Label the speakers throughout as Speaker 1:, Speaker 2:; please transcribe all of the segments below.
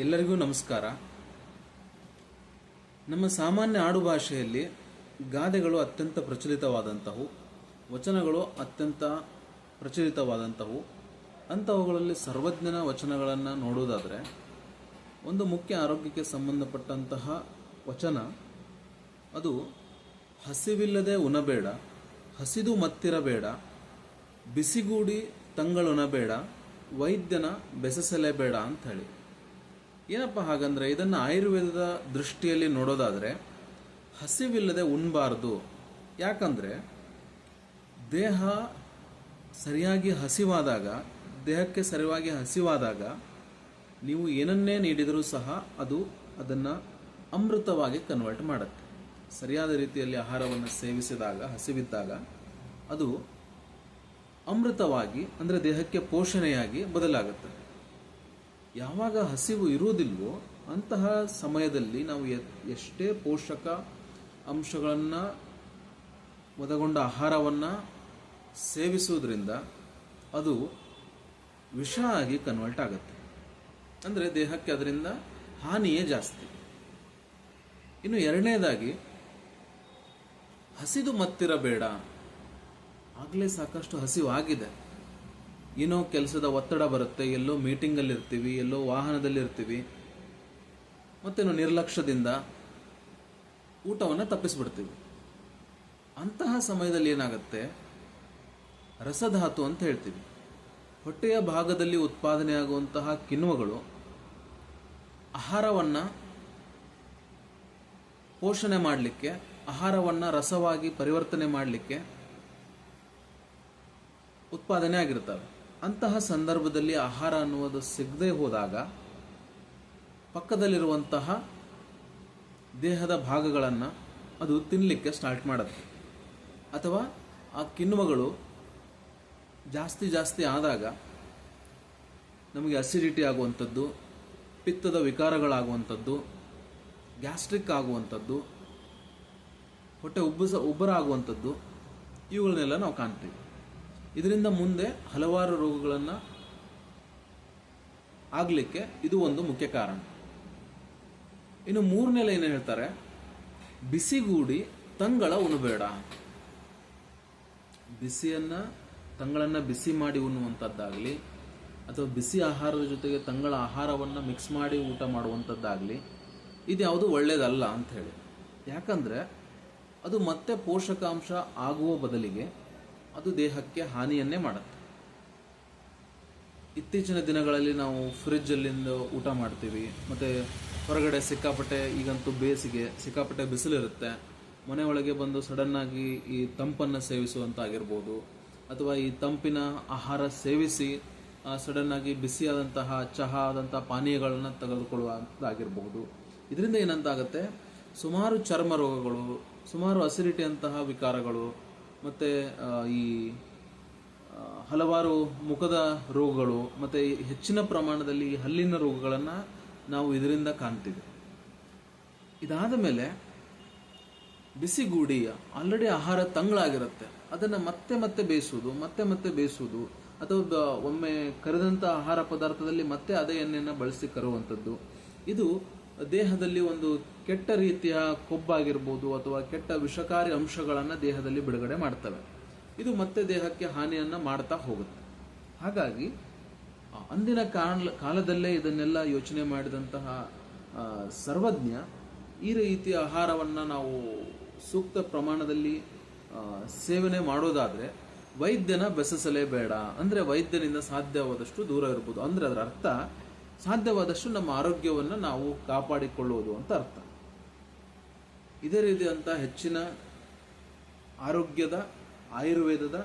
Speaker 1: ಎಲ್ಲರಿಗೂ ನಮಸ್ಕಾರ. ನಮ್ಮ ಸಾಮಾನ್ಯ ಆಡುಭಾಷೆಯಲ್ಲಿ ಗಾದೆಗಳು ಅತ್ಯಂತ ಪ್ರಚಲಿತವಾದಂಥವು ವಚನಗಳು ಅತ್ಯಂತ ಪ್ರಚಲಿತವಾದಂಥವು ಅಂಥವುಗಳಲ್ಲಿ ಸರ್ವಜ್ಞನ ವಚನಗಳನ್ನು ನೋಡುವುದಾದರೆ, ಒಂದು ಮುಖ್ಯ ಆರೋಗ್ಯಕ್ಕೆ ಸಂಬಂಧಪಟ್ಟಂತಹ ವಚನ, ಅದು ಹಸಿವಿಲ್ಲದೆ ಉಣಬೇಡ, ಹಸಿದು ಮತ್ತಿರಬೇಡ, ಬಿಸಿಗೂಡಿ ತಂಗಳುಣಬೇಡ ವೈದ್ಯನ ಬೆಸಸಲೇಬೇಡ ಅಂತ ಹೇಳಿ ಏನಪ್ಪ ಹಾಗಂದ್ರೆ ಇದನ್ನು ಆಯುರ್ವೇದದ ದೃಷ್ಟಿಯಲ್ಲಿ ನೋಡೋದಾದರೆ ಹಸಿವಿಲ್ಲದೆ ಉಣ್ಬಾರ್ದು. ಯಾಕಂದರೆ ದೇಹ ಸರಿಯಾಗಿ ಹಸಿವಾದಾಗ, ದೇಹಕ್ಕೆ ಸರಿಯಾಗಿ ಹಸಿವಾದಾಗ ನೀವು ಏನನ್ನೇ ನೀಡಿದರೂ ಸಹ ಅದು ಅದನ್ನು ಅಮೃತವಾಗಿ ಕನ್ವರ್ಟ್ ಮಾಡುತ್ತೆ. ಸರಿಯಾದ ರೀತಿಯಲ್ಲಿ ಆಹಾರವನ್ನು ಸೇವಿಸಿದಾಗ, ಹಸಿವಿದ್ದಾಗ ಅದು ಅಮೃತವಾಗಿ, ಅಂದರೆ ದೇಹಕ್ಕೆ ಪೋಷಣೆಯಾಗಿ ಬದಲಾಗುತ್ತೆ. ಯಾವಾಗ ಹಸಿವು ಇರುವುದಿಲ್ವೋ ಅಂತಹ ಸಮಯದಲ್ಲಿ ನಾವು ಎಷ್ಟೇ ಪೋಷಕ ಅಂಶಗಳನ್ನು, ಒದಗೊಂಡ ಆಹಾರವನ್ನು ಸೇವಿಸುವುದರಿಂದ ಅದು ವಿಷ ಆಗಿ ಕನ್ವರ್ಟ್ ಆಗುತ್ತೆ. ಅಂದರೆ ದೇಹಕ್ಕೆ ಅದರಿಂದ ಹಾನಿಯೇ ಜಾಸ್ತಿ. ಇನ್ನು ಎರಡನೇದಾಗಿ, ಹಸಿದು ಮತ್ತಿರಬೇಡ. ಆಗಲೇ ಸಾಕಷ್ಟು ಹಸಿವು ಆಗಿದೆ ಏನೋ ಕೆಲಸದ ಒತ್ತಡ ಬರುತ್ತೆ, ಎಲ್ಲೋ ಮೀಟಿಂಗಲ್ಲಿ ಇರ್ತೀವಿ ಎಲ್ಲೋ ವಾಹನದಲ್ಲಿ ಇರ್ತೀವಿ ಮತ್ತೇನೋ ನಿರ್ಲಕ್ಷ್ಯದಿಂದ ಊಟವನ್ನು ತಪ್ಪಿಸ್ಬಿಡ್ತೀವಿ. ಅಂತಹ ಸಮಯದಲ್ಲಿ ಏನಾಗುತ್ತೆ? ರಸಧಾತು ಅಂತ ಹೇಳ್ತೀವಿ. ಹೊಟ್ಟೆಯ ಭಾಗದಲ್ಲಿ ಉತ್ಪಾದನೆಯಾಗುವಂತಹ ಕಿಣ್ವಗಳು ಆಹಾರವನ್ನು ಪೋಷಣೆ ಮಾಡಲಿಕ್ಕೆ, ಆಹಾರವನ್ನು ರಸವಾಗಿ ಪರಿವರ್ತನೆ ಮಾಡಲಿಕ್ಕೆ ಉತ್ಪಾದನೆ ಆಗಿರ್ತವೆ. ಅಂತಹ ಸಂದರ್ಭದಲ್ಲಿ ಆಹಾರ ಅನ್ನುವುದು ಸಿಗದೆ ಹೋದಾಗ ಪಕ್ಕದಲ್ಲಿರುವಂತಹ ದೇಹದ ಭಾಗಗಳನ್ನು ಅದು ತಿನ್ನಲಿಕ್ಕೆ ಸ್ಟಾರ್ಟ್ ಮಾಡುತ್ತೆ. ಅಥವಾ ಆ ಕಿಣ್ವಗಳು ಜಾಸ್ತಿ ಜಾಸ್ತಿ ಆದಾಗ ನಮಗೆ ಅಸಿಡಿಟಿ ಆಗುವಂಥದ್ದು, ಪಿತ್ತದ ವಿಕಾರಗಳಾಗುವಂಥದ್ದು ಗ್ಯಾಸ್ಟ್ರಿಕ್ ಆಗುವಂಥದ್ದು, ಹೊಟ್ಟೆ ಉಬ್ಬಸ, ಉಬ್ಬರ ಆಗುವಂಥದ್ದು, ಇವುಗಳನ್ನೆಲ್ಲ ನಾವು ಕಾಣ್ತೀವಿ. ಇದರಿಂದ ಮುಂದೆ ಹಲವಾರು ರೋಗಗಳನ್ನು ಆಗಲಿಕ್ಕೆ ಇದು ಒಂದು ಮುಖ್ಯ ಕಾರಣ. ಇನ್ನು ಮೂರನೇಲೆ ಏನು ಹೇಳ್ತಾರೆ? ಬಿಸಿಗೂಡಿ ತಂಗಳ ಉಣಬೇಡ. ಬಿಸಿಯನ್ನ, ತಂಗಳನ್ನು ಬಿಸಿ ಮಾಡಿ ಉಣ್ಣುವಂಥದ್ದಾಗಲಿ ಅಥವಾ ಬಿಸಿ ಆಹಾರದ ಜೊತೆಗೆ ತಂಗಳ ಆಹಾರವನ್ನು ಮಿಕ್ಸ್ ಮಾಡಿ ಊಟ ಮಾಡುವಂಥದ್ದಾಗಲಿ ಇದು ಯಾವುದು ಒಳ್ಳೆಯದಲ್ಲ ಅಂತ ಹೇಳಿ ಯಾಕಂದರೆ ಅದು ಮತ್ತೆ ಪೋಷಕಾಂಶ ಆಗುವ ಬದಲಿಗೆ ಅದು ದೇಹಕ್ಕೆ ಹಾನಿಯನ್ನೇ ಮಾಡುತ್ತೆ. ಇತ್ತೀಚಿನ ದಿನಗಳಲ್ಲಿ ನಾವು ಫ್ರಿಜ್ಜಲ್ಲಿಂದ ಊಟ ಮಾಡ್ತೀವಿ, ಮತ್ತು ಹೊರಗಡೆ ಸಿಕ್ಕಾಪಟ್ಟೆ ಈಗಂತೂ ಬೇಸಿಗೆ, ಸಿಕ್ಕಾಪಟ್ಟೆ ಬಿಸಿಲಿರುತ್ತೆ. ಮನೆ ಒಳಗೆ ಬಂದು ಸಡನ್ನಾಗಿ ಈ ತಂಪನ್ನು ಸೇವಿಸುವಂತಾಗಿರ್ಬೋದು, ಅಥವಾ ಈ ತಂಪಿನ ಆಹಾರ ಸೇವಿಸಿ ಸಡನ್ನಾಗಿ ಬಿಸಿಯಾದಂತಹ ಚಹಾ ಆದಂತಹ ಪಾನೀಯಗಳನ್ನು ತೆಗೆದುಕೊಳ್ಳುವಂತಾಗಿರಬಹುದು ಇದರಿಂದ ಏನಂತಾಗುತ್ತೆ, ಸುಮಾರು ಚರ್ಮ ರೋಗಗಳು, ಸುಮಾರು ಅಸಿಡಿಟಿ ಅಂತಹ ವಿಕಾರಗಳು ಮತ್ತು ಈ ಹಲವಾರು ಮುಖದ ರೋಗಗಳು ಮತ್ತು ಹೆಚ್ಚಿನ ಪ್ರಮಾಣದಲ್ಲಿ ಹಲ್ಲಿನ ರೋಗಗಳನ್ನು ನಾವು ಇದರಿಂದ ಕಾಣ್ತೀವಿ. ಇದಾದ ಮೇಲೆ ಬಿಸಿಗೂಡಿಯ ಆಲ್ರೆಡಿ ಆಹಾರ ತಂಗಳಾಗಿರುತ್ತೆ. ಅದನ್ನು ಮತ್ತೆ ಮತ್ತೆ ಬೇಯಿಸುವುದು ಮತ್ತೆ ಮತ್ತೆ ಬೇಯಿಸುವುದು ಅಥವಾ ಒಮ್ಮೆ ಕರೆದಂಥ ಆಹಾರ ಪದಾರ್ಥದಲ್ಲಿ ಮತ್ತೆ ಅದೇ ಎಣ್ಣೆಯನ್ನು ಬಳಸಿ ಕರುವಂಥದ್ದು ಇದು ದೇಹದಲ್ಲಿ ಒಂದು ಕೆಟ್ಟ ರೀತಿಯ ಕೊಬ್ಬಾಗಿರ್ಬೋದು ಅಥವಾ ಕೆಟ್ಟ ವಿಷಕಾರಿ ಅಂಶಗಳನ್ನು ದೇಹದಲ್ಲಿ ಬಿಡುಗಡೆ ಮಾಡ್ತವೆ. ಇದು ಮತ್ತೆ ದೇಹಕ್ಕೆ ಹಾನಿಯನ್ನು ಮಾಡ್ತಾ ಹೋಗುತ್ತೆ. ಹಾಗಾಗಿ ಅಂದಿನ ಕಾಲ, ಕಾಲದಲ್ಲೇ ಇದನ್ನೆಲ್ಲ ಯೋಚನೆ ಮಾಡಿದಂತಹ ಸರ್ವಜ್ಞ ಈ ರೀತಿಯ ಆಹಾರವನ್ನು ನಾವು ಸೂಕ್ತ ಪ್ರಮಾಣದಲ್ಲಿ ಸೇವನೆ ಮಾಡೋದಾದರೆ ವೈದ್ಯನ ಬೆಸಸಲೇಬೇಡ. ಅಂದರೆ ವೈದ್ಯನಿಂದ ಸಾಧ್ಯವಾದಷ್ಟು ದೂರ ಇರ್ಬೋದು. ಅಂದರೆ ಅದರ ಅರ್ಥ, ಸಾಧ್ಯವಾದಷ್ಟು ನಮ್ಮ ಆರೋಗ್ಯವನ್ನು ನಾವು ಕಾಪಾಡಿಕೊಳ್ಳುವುದು ಅಂತ ಅರ್ಥ. ಇದೇ ರೀತಿಯಂಥ ಹೆಚ್ಚಿನ ಆರೋಗ್ಯದ ಆಯುರ್ವೇದದ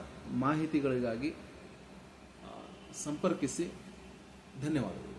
Speaker 1: ಮಾಹಿತಿಗಳಿಗಾಗಿ ಸಂಪರ್ಕಿಸಿ ಧನ್ಯವಾದಗಳು.